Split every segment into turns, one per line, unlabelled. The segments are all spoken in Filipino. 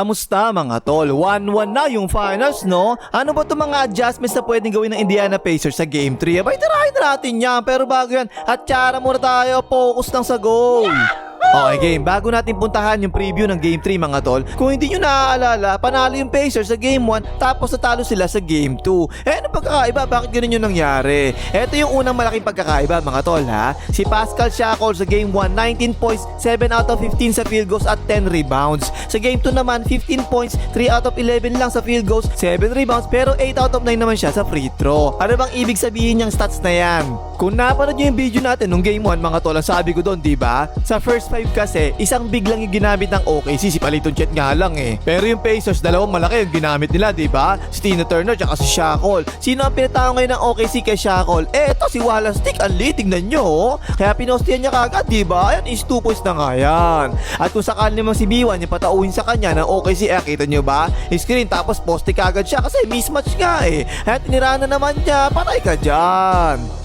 Kamusta mga tol? 1-1 na yung finals, no? Ano ba itong mga adjustments na pwedeng gawin ng Indiana Pacers sa Game 3? Abay, tirahin na natin yan. Pero bago yan, at tsara muna tayo. Focus lang sa goal. Okay game, bago natin puntahan yung preview ng Game 3 mga tol, kung hindi nyo naaalala, panalo yung Pacers sa Game 1 tapos natalo sila sa Game 2. Eh ano pagkakaiba? Bakit ganun yung nangyari? Ito yung unang malaking pagkakaiba mga tol ha. Si Pascal Siakol sa Game 1, 19 points, 7 out of 15 sa field goals at 10 rebounds. Sa Game 2 naman, 15 points, 3 out of 11 lang sa field goals, 7 rebounds pero 8 out of 9 naman siya sa free throw. Ano bang ibig sabihin niyang stats na yan? Kung napanood niyo yung video natin nung Game 1 mga tol, ang sabi ko doon, di ba? Sa first 5 kasi, isang big lang yung ginamit ng OKC, si Paliton Chet nga lang eh. Pero yung Pacers, dalawang malaki yung ginamit nila, di ba? Si Tina Turner tsaka si Shackle. Sino ang pinatao ngayon ng OKC kay Shackle? Eh, eto si Wallace Stick, ang lit, tingnan nyo. oh. Kaya pinostihan niya kagad, di ba? Ayan, is 2 points na nga yan. At kung sakali naman si B1 yung patauhin sa kanya ng OKC, eh, kita nyo ba? Screen, tapos poste kagad siya kasi mismatch nga eh. At tinirahan na naman niya, patay ka dyan.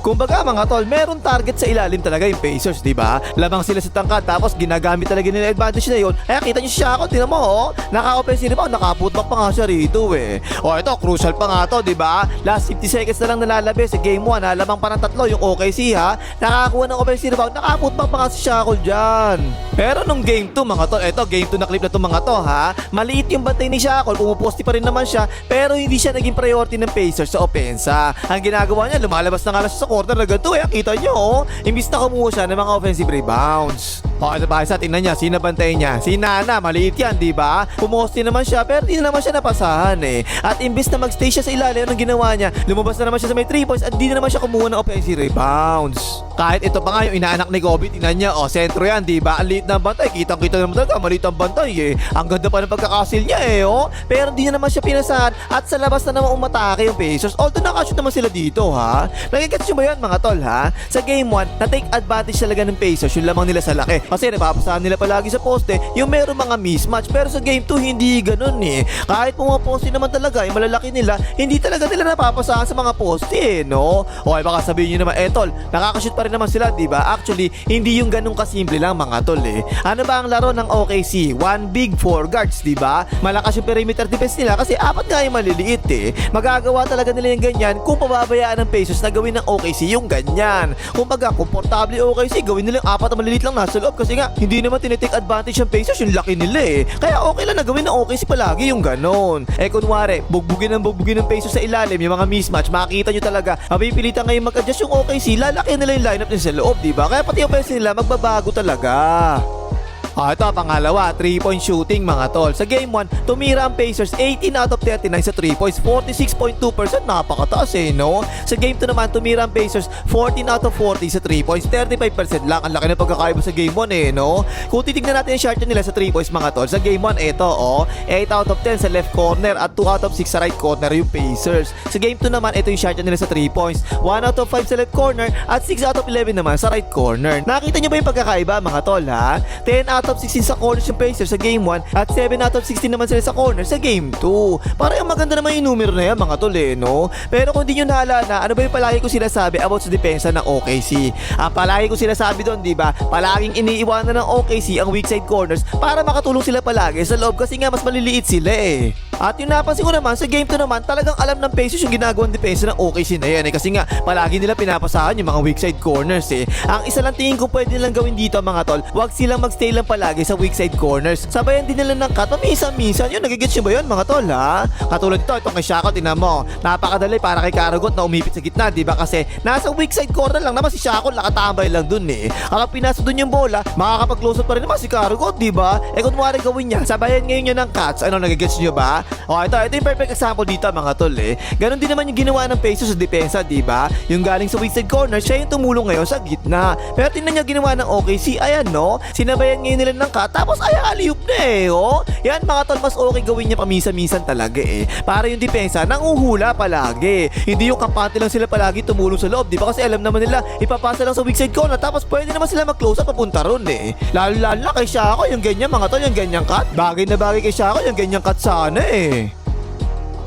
Kumbaga mga tol, meron target sa ilalim talaga yung Pacers, di ba? Lamang sila sa tangkad tapos ginagamit talaga nila advantage na yun. Kaya kita niyo siya ako, tinan mo oh. Naka-offensive rebound, nakaputbak pa nga siya rito eh. O ito, crucial pa nga to, di ba? Last 50 seconds na lang nalalabi sa game 1 ha. Lamang pa ng tatlo yung OKC ha. Nakakakuha ng offensive rebound, nakaputbak pa nga si Shackle dyan. Pero nung game 2 mga tol, eto game 2 na clip na to mga to ha. Maliit yung bantay ni Shackle, pumuposti pa rin naman siya, pero hindi siya naging priority ng Pacers sa opensa. Ang ginagawa niya, lumalabas na nga lang sa corner na ganito eh. Kita nyo, oh. Imbis na kumuha siya ng mga offensive rebounds. O, ito pa isa, tingnan niya, sino bantay niya? Si Nana, maliit yan, di ba? Pumosti naman siya, pero di naman siya napasahan eh. At imbis na magstay siya sa ilalim, anong ginawa niya? Lumabas na naman siya sa may 3 points at di na naman siya kumuha ng offensive rebounds. Kahit ito pa nga yung inaanak ni Kobe, tingnan niya, oh, sentro yan, di ba? Ang liit ng bantay, kitang-kita naman talaga, maliit ang bantay eh. Ang ganda pa ng pagkakasil niya eh, oh. Pero di na naman siya pinasahan at sa labas na naman umatake yung Pacers. Although nakashoot naman sila dito, ha? Nagigets nyo ba yan, mga tol, ha? Sa game 1, na-take advantage talaga ng Pacers yung lamang nila sa laki. Kasi napapasahan nila palagi sa poste yung meron mga mismatch. Pero sa game 2, hindi ganun eh. Kahit pumaposte naman talaga, yung malalaki nila, hindi talaga nila napapasahan sa mga poste eh, no? Okay, baka sabihin nyo naman, eh tol, nakakashoot pa rin naman sila, di ba? Actually, hindi yung ganun kasimple lang mga tol eh. Ano ba ang laro ng OKC? One big four guards, di ba? Malakas yung perimeter defense nila kasi apat nga yung maliliit eh. Magagawa talaga nila yung ganyan kung pababayaan ng Pacers na gawin ng OKC yung ganyan. Kung baga, komportable OKC, gawin nila yung apat na maliliit lang nasa loob kasi nga, hindi naman tinitake advantage ng Pacers yung laki nila eh. Kaya okay lang na gawin ng OKC palagi yung ganon. Eh kunwari, bugbugin ng bugbugin ng Pacers sa ilalim, yung mga mismatch, makikita nyo talaga, mapipilitan ngayon mag-adjust yung OKC, lalaki nila yung lineup nila sa loob, di ba? Kaya pati yung offense nila, magbabago talaga. Ah, ito, pangalawa, 3-point shooting mga tol. Sa game 1, tumira ang Pacers 18 out of 39 sa 3 points, 46.2%, napakataas eh, no? Sa game 2 naman, tumira ang Pacers 14 out of 40 sa 3 points, 35% lang. Ang laki ng pagkakaiba sa game 1 eh, no? Kung titignan natin yung shot nila sa 3 points mga tol, sa game 1, ito, oh, 8 out of 10 sa left corner at 2 out of 6 sa right corner yung Pacers. Sa game 2 naman, ito yung shot nila sa 3 points, 1 out of 5 sa left corner at 6 out of 11 naman sa right corner. Nakita nyo ba yung pagkakaiba mga tol, ha? 10 out of 16 sa corners yung Pacers sa game 1 at 7 out of 16 naman sila sa corner sa game 2. Parang maganda naman yung numero na yan mga tol eh, no? Pero kung di nyo naalala, ano ba yung palagi ko sinasabi about sa depensa ng OKC? Ang palagi ko sinasabi doon, di ba? Palaging iniiwanan ng OKC ang weak side corners para makatulong sila palagi sa loob kasi nga mas maliliit sila eh. At yung napansin ko naman, sa game 2 naman, talagang alam ng Pacers yung ginagawang depensa ng OKC na yan eh. Kasi nga, palagi nila pinapasahan yung mga weak side corners eh. Ang isa lang tingin ko pwede nilang gawin dito mga tol, wag silang magstay lang palagi sa weak side corners. Sabayan din nila ng cut, minsan-minsan. Yun, nagigits nyo ba yun mga tol ha? Katulad ito, itong kay Shako, tinan mo. Napakadali para kay Karagot na umipit sa gitna, di ba? Kasi nasa weak side corner lang naman si Shako, nakatambay lang dun eh. Kapag pinasa dun yung bola, makakapag-close up pa rin naman si Karagot, di ba? Eh kung gawin niya, sabayan ngayon niya ng cuts. Ano, nagigits nyo ba? O, ito, ito yung perfect example dito mga tol eh. Ganon din naman yung ginawa ng Pacers sa depensa, di ba? Yung galing sa side corner, siya yung tumulong ngayon sa gitna. Pero tingnan niya ginawa ng OKC, ayan no? Sinabayan ngayon nila ng cut, tapos ay alley-oop na eh, oh. Yan mga tol, mas okay gawin niya pamisa-misan talaga eh. Para yung depensa, nanguhula palagi. Hindi yung kampante lang sila palagi tumulong sa loob, di ba? Kasi alam naman nila, ipapasa lang sa weak side corner, tapos pwede naman sila mag-close up papunta ron eh. Lalo-lalo na kay Shako, yung ganyan mga tol, yung ganyang cut. Bagay na bagay kay Shako, yung ganyang cut sana eh.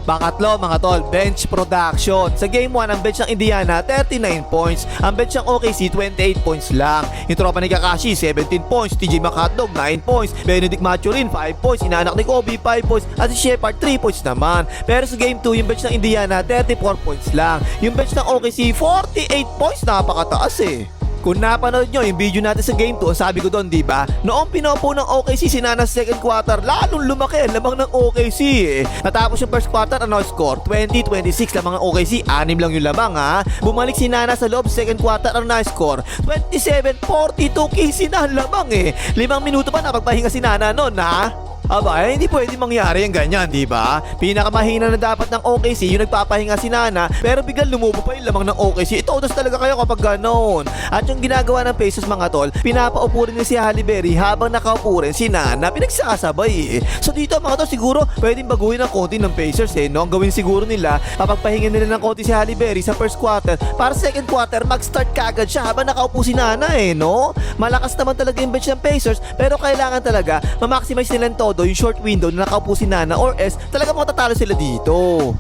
Pangatlo mga tol, bench production. Sa game 1, ang bench ng Indiana, 39 points. Ang bench ng OKC, 28 points lang. Yung tropa ni Kakashi, 17 points. TJ Makatdog, 9 points. Benedict Maturin, 5 points. Inaanak ni Kobe, 5 points. At si Shepard, 3 points naman. Pero sa game 2, yung bench ng Indiana, 34 points lang. Yung bench ng OKC, 48 points. Napakataas eh. Kung napanood nyo yung video natin sa game 2, ang sabi ko doon, di ba? Noong pinopo ng OKC si Nana second quarter, lalong lumaki ang lamang ng OKC eh. Natapos yung first quarter, ano score? 20-26 lamang ng OKC, anim lang yung lamang ha. Bumalik si Nana sa loob, second quarter, ano na score? 27-42 KC na ang lamang eh. Limang minuto pa napagpahinga si Nana noon ha. Aba, eh, hindi pwede mangyari yung ganyan, di ba? Pinakamahina na dapat ng OKC yung nagpapahinga si Nana, pero biglang lumubo pa yung lamang ng OKC. Ito, utos talaga kayo kapag ganon. At yung ginagawa ng Pacers mga tol, pinapaupo rin si Halle habang nakaupo rin si Nana, pinagsasabay eh. So dito mga tol, siguro pwedeng baguhin ng konti ng Pacers eh, no? Ang gawin siguro nila, papagpahinga nila ng konti si Halle sa first quarter, para second quarter, mag-start kagad siya habang nakaupo si Nana eh, no? Malakas naman talaga yung bench ng Pacers, pero kailangan talaga ma-maximize nila ang todo yung short window na nakaupo si Nana or else talaga matatalo sila dito.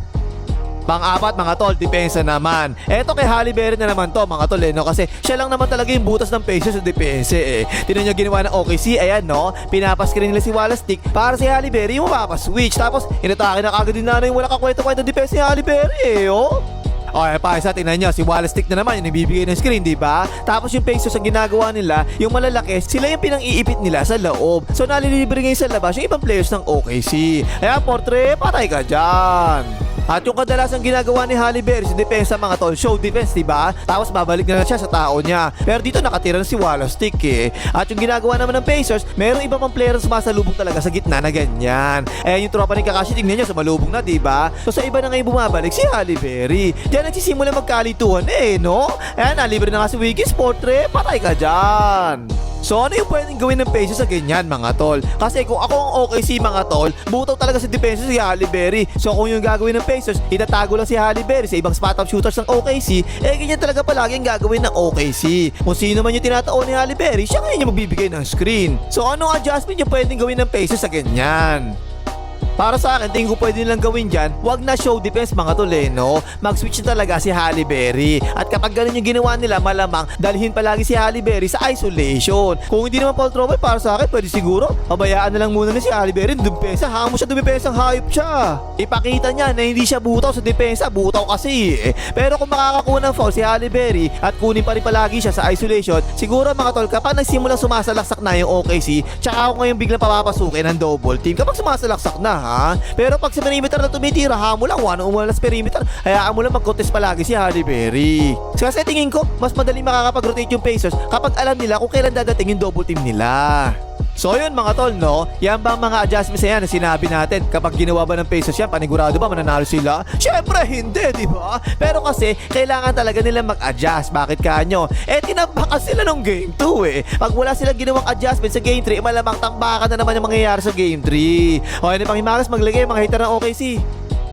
Pang-apat mga tol, depensa naman. Eto kay Halle Berry na naman to mga tol eh, no? Kasi siya lang naman talaga yung butas ng Pacers sa depensa eh. Tinan nyo ginawa ng OKC, ayan no? Pinapaskrin nila si Wallace Stick para si Halle Berry yung mapapaswitch. Tapos inatake na kagad din na yung wala kakwento-kwento depensa ni Halle Berry eh, oh. Okay, pa isa, tingnan nyo, si Wallace Stick na naman yung nagbibigay ng screen, di ba? Tapos yung Pacers ang ginagawa nila, yung malalaki, sila yung pinang-iipit nila sa loob. So nalilibre ngayon sa labas yung ibang players ng OKC. Kaya portre, patay ka dyan. At yung kadalasan ginagawa ni Halle Berry sa depensa mga tol, show defense, di ba? Tapos babalik na lang siya sa tao niya. Pero dito nakatira na si Wallace Stick eh. At yung ginagawa naman ng Pacers, merong iba pang player na sumasalubong talaga sa gitna na ganyan. Eh yung tropa ni Kakashi, tingnan niyo, sumalubong na, di ba? So sa iba na ngayon bumabalik si Halle Berry. Diyan nagsisimula magkalituhan eh, no? Ayan, nalibre na nga si Wiggy Sportre, patay ka dyan. So ano yung pwedeng gawin ng Pacers sa ganyan mga tol? Kasi kung ako ang OKC mga tol, butaw talaga sa depensa si Halle Berry. So kung yung gagawin ng Pacers, itatago lang si Halle Berry sa ibang spot up shooters ng OKC, eh ganyan talaga palagi ang gagawin ng OKC. Kung sino man yung tinataon ni Halle Berry, siya ngayon yung magbibigay ng screen. So anong adjustment yung pwedeng gawin ng Pacers sa ganyan? Para sa akin, tingin ko pwede nilang gawin dyan, wag na show defense mga tol eh, no? Mag-switch na talaga si Halle Berry. At kapag ganun yung ginawa nila, malamang dalhin palagi si Halle Berry sa isolation. Kung hindi naman Paul Trouble, para sa akin, pwede siguro, pabayaan na lang muna ni si Halle Berry, dumpensa, hamo siya dumpensa, hayop siya. Ipakita niya na hindi siya butaw sa depensa, butaw kasi eh. Pero kung makakakuha ng foul si Halle Berry at kunin pa rin palagi siya sa isolation, siguro mga tol, kapag nagsimulang sumasalaksak na yung OKC, tsaka ako ngayon biglang papapasukin ng double team kapag sumasalaksak na ha. Pero pag sa perimeter na tumitira, ha mo lang, one umalas perimeter, hayaan mo lang mag-contest palagi si Halle Berry. Kasi tingin ko, mas madali makakapag-rotate yung Pacers kapag alam nila kung kailan dadating yung double team nila. So yun mga tol no, yan ba mga adjustments na yan na sinabi natin kapag ginawa ba ng Pacers yan, panigurado ba mananalo sila? Syempre hindi, di ba? Pero kasi kailangan talaga nila mag-adjust. Bakit kanyo? Eh tinabakan sila nung game 2 eh. Pag wala silang ginawang adjustment sa game 3, malamang tambakan na naman yung mangyayari sa game 3. O yun pang himagas, maglagay mga hater ng OKC.